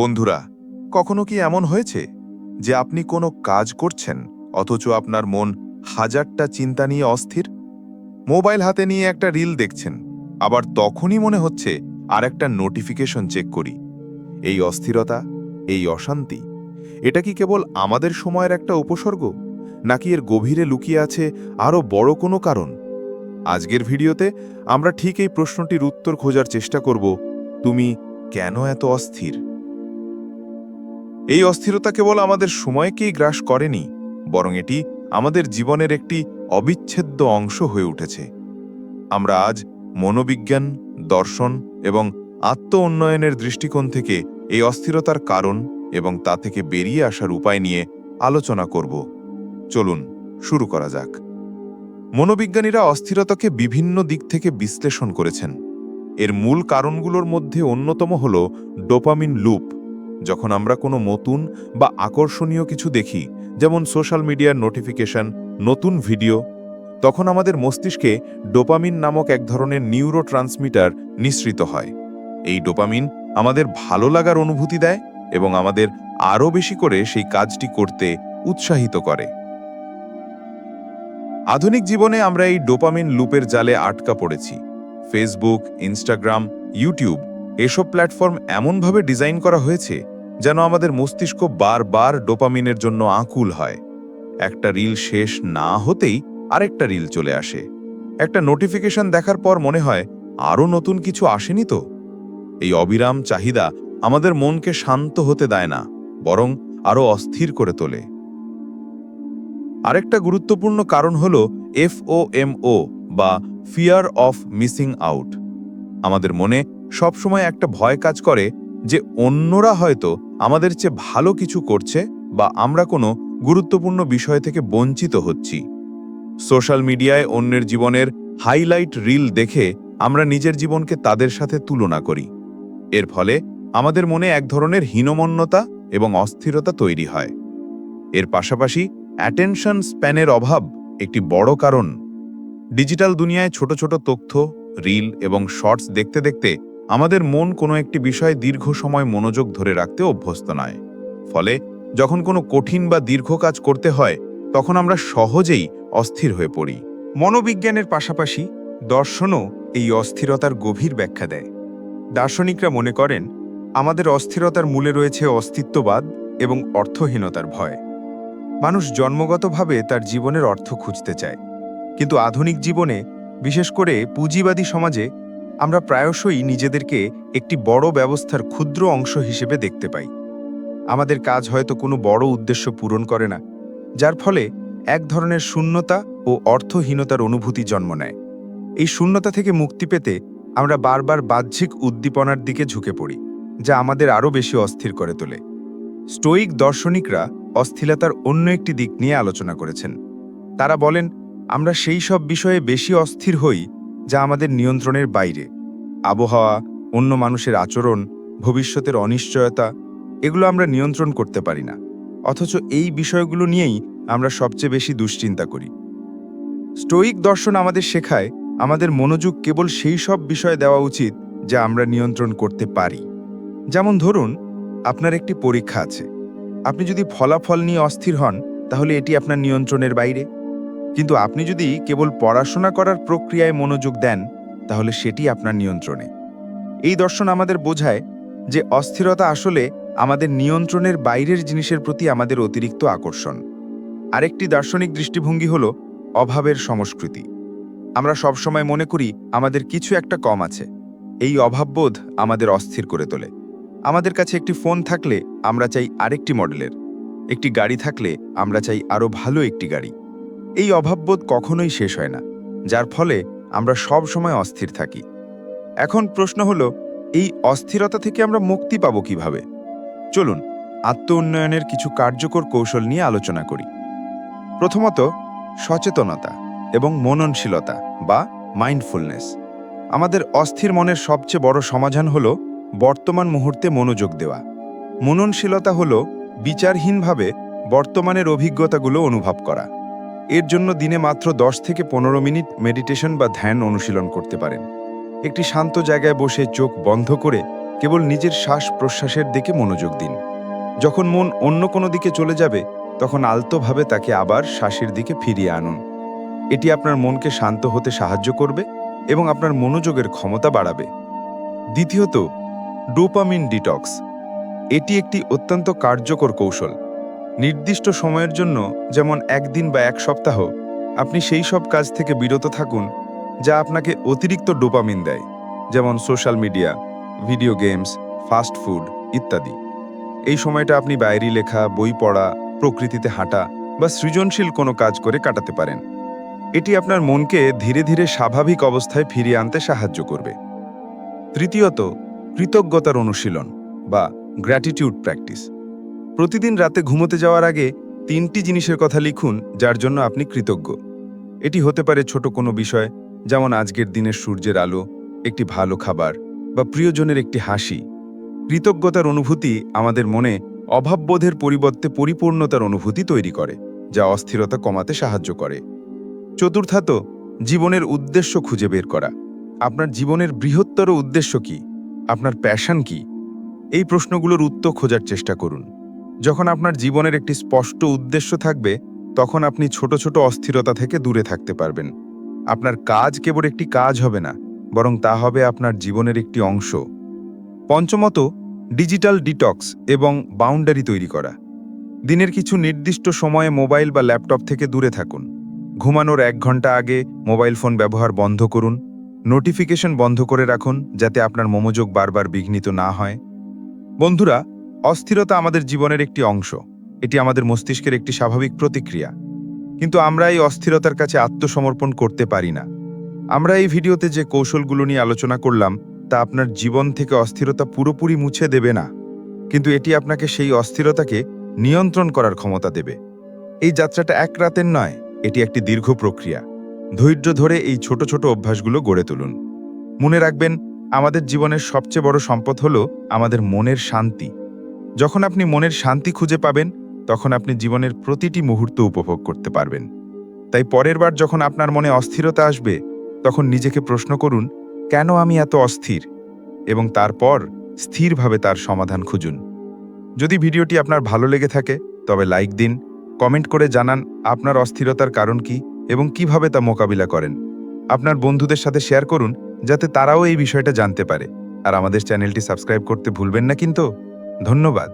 বন্ধুরা, কখনো কি এমন হয়েছে যে আপনি কোনো কাজ করছেন, অথচ আপনার মন হাজারটা চিন্তা নিয়ে অস্থির? মোবাইল হাতে নিয়ে একটা রিল দেখছেন, আবার তখনই মনে হচ্ছে আর একটা নোটিফিকেশন চেক করি। এই অস্থিরতা, এই অশান্তি, এটা কি কেবল আমাদের সময়ের একটা উপসর্গ, নাকি এর গভীরে লুকিয়ে আছে আরও বড় কোনো কারণ? আজকের ভিডিওতে আমরা ঠিক এই প্রশ্নটির উত্তর খোঁজার চেষ্টা করব, তুমি কেন এত অস্থির? এই অস্থিরতা কেবল আমাদের সময়কেই গ্রাস করেনি, বরং এটি আমাদের জীবনের একটি অবিচ্ছেদ্য অংশ হয়ে উঠেছে। আমরা আজ মনোবিজ্ঞান, দর্শন এবং আত্ম উন্নয়নের দৃষ্টিকোণ থেকে এই অস্থিরতার কারণ এবং তা থেকে বেরিয়ে আসার উপায় নিয়ে আলোচনা করব। চলুন, শুরু করা যাক। মনোবিজ্ঞানীরা অস্থিরতাকে বিভিন্ন দিক থেকে বিশ্লেষণ করেছেন। এর মূল কারণগুলোর মধ্যে অন্যতম হল ডোপামিন লুপ যখন আমরা কোনো নতুন বা আকর্ষণীয় কিছু দেখি, যেমন সোশ্যাল মিডিয়ার নোটিফিকেশন, নতুন ভিডিও, তখন আমাদের মস্তিষ্কে ডোপামিন নামক এক ধরনের নিউরো ট্রান্সমিটার নিঃসৃত হয়। এই ডোপামিন আমাদের ভালো লাগার অনুভূতি দেয় এবং আমাদের আরও বেশি করে সেই কাজটি করতে উৎসাহিত করে। আধুনিক জীবনে আমরা এই ডোপামিন লুপের জালে আটকা পড়েছি। ফেসবুক ইনস্টাগ্রাম ইউটিউব এসব প্ল্যাটফর্ম এমনভাবে ডিজাইন করা হয়েছে যেন আমাদের মস্তিষ্ক বারবার ডোপামিনের জন্য আকুল হয়। একটা রিল শেষ না হতেই আরেকটা রিল চলে আসে। একটা নোটিফিকেশন দেখার পর মনে হয়, আরও নতুন কিছু আসেনি তো? এই অবিরাম চাহিদা আমাদের মনকে শান্ত হতে দেয় না, বরং আরও অস্থির করে তোলে। আরেকটা গুরুত্বপূর্ণ কারণ হল এফওএমও বা ফিয়ার অফ মিসিং আউট। আমাদের মনে সবসময় একটা ভয় কাজ করে যে অন্যরা হয়তো আমাদের চেয়ে ভালো কিছু করছে বা আমরা কোনো গুরুত্বপূর্ণ বিষয় থেকে বঞ্চিত হচ্ছি। সোশ্যাল মিডিয়ায় অন্যের জীবনের হাইলাইট রিল দেখে আমরা নিজের জীবনকে তাদের সাথে তুলনা করি। এর ফলে আমাদের মনে এক ধরনের হীনমন্যতা এবং অস্থিরতা তৈরি হয়। এর পাশাপাশি অ্যাটেনশন স্প্যানের অভাব একটি বড় কারণ। ডিজিটাল দুনিয়ায় ছোট ছোট তথ্য, রিল এবং শর্টস দেখতে দেখতে আমাদের মন কোনো একটি বিষয়ে দীর্ঘ সময় মনোযোগ ধরে রাখতে অভ্যস্ত নয়। ফলে যখন কোনো কঠিন বা দীর্ঘ কাজ করতে হয়, তখন আমরা সহজেই অস্থির হয়ে পড়ি। মনোবিজ্ঞানের পাশাপাশি দর্শনও এই অস্থিরতার গভীর ব্যাখ্যা দেয়। দার্শনিকরা মনে করেন, আমাদের অস্থিরতার মূলে রয়েছে অস্তিত্ববাদ এবং অর্থহীনতার ভয়। মানুষ জন্মগতভাবে তার জীবনের অর্থ খুঁজতে চায়। কিন্তু আধুনিক জীবনে, বিশেষ করে পুঁজিবাদী সমাজে আমরা প্রায়শই নিজেদেরকে একটি বড় ব্যবস্থার ক্ষুদ্র অংশ হিসেবে দেখতে পাই। আমাদের কাজ হয়তো কোনো বড় উদ্দেশ্য পূরণ করে না, যার ফলে এক ধরনের শূন্যতা ও অর্থহীনতার অনুভূতি জন্ম নেয়। এই শূন্যতা থেকে মুক্তি পেতে আমরা বারবার বাহ্যিক উদ্দীপনার দিকে ঝুঁকে পড়ি, যা আমাদের আরও বেশি অস্থির করে তোলে। স্টোয়িক দর্শনিকরা অস্থিরতার অন্য একটি দিক নিয়ে আলোচনা করেছেন। তারা বলেন, আমরা সেই সব বিষয়ে বেশি অস্থির হই যা আমাদের নিয়ন্ত্রণের বাইরে। আবহাওয়া, অন্য মানুষের আচরণ, ভবিষ্যতের অনিশ্চয়তা, এগুলো আমরা নিয়ন্ত্রণ করতে পারি না। অথচ এই বিষয়গুলো নিয়েই আমরা সবচেয়ে বেশি দুশ্চিন্তা করি। স্টোয়িক দর্শন আমাদের শেখায়, আমাদের মনোযোগ কেবল সেই সব বিষয়ে দেওয়া উচিত যা আমরা নিয়ন্ত্রণ করতে পারি। যেমন ধরুন, আপনার একটি পরীক্ষা আছে। আপনি যদি ফলাফল নিয়ে অস্থির হন, তাহলে এটি আপনার নিয়ন্ত্রণের বাইরে। কিন্তু আপনি যদি কেবল পড়াশোনা করার প্রক্রিয়ায় মনোযোগ দেন, তাহলে সেটি আপনার নিয়ন্ত্রণে। এই দর্শন আমাদের বোঝায় যে অস্থিরতা আসলে আমাদের নিয়ন্ত্রণের বাইরের জিনিসের প্রতি আমাদের অতিরিক্ত আকর্ষণ। আরেকটি দার্শনিক দৃষ্টিভঙ্গি হল অভাবের সংস্কৃতি। আমরা সবসময় মনে করি আমাদের কিছু একটা কম আছে। এই অভাববোধ আমাদের অস্থির করে তোলে। আমাদের কাছে একটি ফোন থাকলে আমরা চাই আরেকটি মডেলের। একটি গাড়ি থাকলে আমরা চাই আরও ভালো একটি গাড়ি। এই অভাববোধ কখনোই শেষ হয় না, যার ফলে আমরা সব সময় অস্থির থাকি। এখন প্রশ্ন হলো, এই অস্থিরতা থেকে আমরা মুক্তি পাব কীভাবে? চলুন আত্ম উন্নয়নের কিছু কার্যকর কৌশল নিয়ে আলোচনা করি। প্রথমত, সচেতনতা এবং মননশীলতা বা মাইন্ডফুলনেস। আমাদের অস্থির মনের সবচেয়ে বড় সমাধান হল বর্তমান মুহূর্তে মনোযোগ দেওয়া। মননশীলতা হল বিচারহীনভাবে বর্তমানের অভিজ্ঞতাগুলো অনুভব করা। এর জন্য দিনে মাত্র দশ থেকে পনেরো মিনিট মেডিটেশন বা ধ্যান অনুশীলন করতে পারেন। একটি শান্ত জায়গায় বসে চোখ বন্ধ করে কেবল নিজের শ্বাস প্রশ্বাসের দিকে মনোযোগ দিন। যখন মন অন্য কোনো দিকে চলে যাবে, তখন আলতোভাবে তাকে আবার শ্বাসের দিকে ফিরিয়ে আনুন। এটি আপনার মনকে শান্ত হতে সাহায্য করবে এবং আপনার মনোযোগের ক্ষমতা বাড়াবে। দ্বিতীয়ত, ডোপামিন ডিটক্স। এটি একটি অত্যন্ত কার্যকর কৌশল। নির্দিষ্ট সময়ের জন্য, যেমন একদিন বা এক সপ্তাহ, আপনি সেই সব কাজ থেকে বিরত থাকুন, যা আপনাকে অতিরিক্ত ডোপামিন দেয়, যেমন social media, video games, fast food ইত্যাদি। এই সময়টা আপনি বাইরে লেখা, বই পড়া, প্রকৃতিতে হাঁটা বা সৃজনশীল কোনো কাজ করে কাটাতে পারেন। এটি আপনার মনকে ধীরে ধীরে স্বাভাবিক অবস্থায় ফিরিয়ে আনতে সাহায্য করবে। তৃতীয়ত, কৃতজ্ঞতার অনুশীলন বা গ্র্যাটিটিউড প্র্যাকটিস প্রতিদিন রাতে ঘুমোতে যাওয়ার আগে তিনটি জিনিসের কথা লিখুন যার জন্য আপনি কৃতজ্ঞ। এটি হতে পারে ছোট কোনো বিষয়, যেমন আজকের দিনের সূর্যের আলো, একটি ভালো খাবার, বা প্রিয়জনের একটি হাসি। কৃতজ্ঞতার অনুভূতি আমাদের মনে অভাববোধের পরিবর্তে পরিপূর্ণতার অনুভূতি তৈরি করে, যা অস্থিরতা কমাতে সাহায্য করে। চতুর্থাত, জীবনের উদ্দেশ্য খুঁজে বের করা। আপনার জীবনের বৃহত্তর উদ্দেশ্য কি? আপনার প্যাশন কি? এই প্রশ্নগুলোর উত্তর খোঁজার চেষ্টা করুন। যখন আপনার জীবনের একটি স্পষ্ট উদ্দেশ্য থাকবে, তখন আপনি ছোট ছোট অস্থিরতা থেকে দূরে থাকতে পারবেন। আপনার কাজ কেবল একটি কাজ হবে না, বরং তা হবে আপনার জীবনের একটি অংশ। পঞ্চমত, ডিজিটাল ডিটক্স এবং বাউন্ডারি তৈরি করা। দিনের কিছু নির্দিষ্ট সময়ে মোবাইল বা ল্যাপটপ থেকে দূরে থাকুন। ঘুমানোর এক ঘণ্টা আগে মোবাইল ফোন ব্যবহার বন্ধ করুন। নোটিফিকেশন বন্ধ করে রাখুন, যাতে আপনার মনোযোগ বারবার বিঘ্নিত না হয়। বন্ধুরা অস্থিরতা আমাদের জীবনের একটি অংশ। এটি আমাদের মস্তিষ্কের একটি স্বাভাবিক প্রতিক্রিয়া। কিন্তু আমরা এই অস্থিরতার কাছে আত্মসমর্পণ করতে পারি না। আমরা এই ভিডিওতে যে কৌশলগুলো নিয়ে আলোচনা করলাম, তা আপনার জীবন থেকে অস্থিরতা পুরোপুরি মুছে দেবে না। কিন্তু এটি আপনাকে সেই অস্থিরতাকে নিয়ন্ত্রণ করার ক্ষমতা দেবে। এই যাত্রাটা এক রাতের নয়, এটি একটি দীর্ঘ প্রক্রিয়া। ধৈর্য ধরে এই ছোট ছোট অভ্যাসগুলো গড়ে তুলুন। মনে রাখবেন, আমাদের জীবনের সবচেয়ে বড় সম্পদ হল আমাদের মনের শান্তি। যখন আপনি মনের শান্তি খুঁজে পাবেন, তখন আপনি জীবনের প্রতিটি মুহূর্ত উপভোগ করতে পারবেন। তাই পরের বার যখন আপনার মনে অস্থিরতা আসবে, তখন নিজেকে প্রশ্ন করুন, কেন আমি এত অস্থির? এবং তারপর স্থিরভাবে তার সমাধান খুঁজুন। যদি ভিডিওটি আপনার ভালো লেগে থাকে, তবে লাইক দিন, কমেন্ট করে জানান আপনার অস্থিরতার কারণ কি এবং কীভাবে তা মোকাবিলা করেন। আপনার বন্ধুদের সাথে শেয়ার করুন, যাতে তারাও এই বিষয়টা জানতে পারে। আর আমাদের চ্যানেলটি সাবস্ক্রাইব করতে ভুলবেন না কিন্তু। ধন্যবাদ।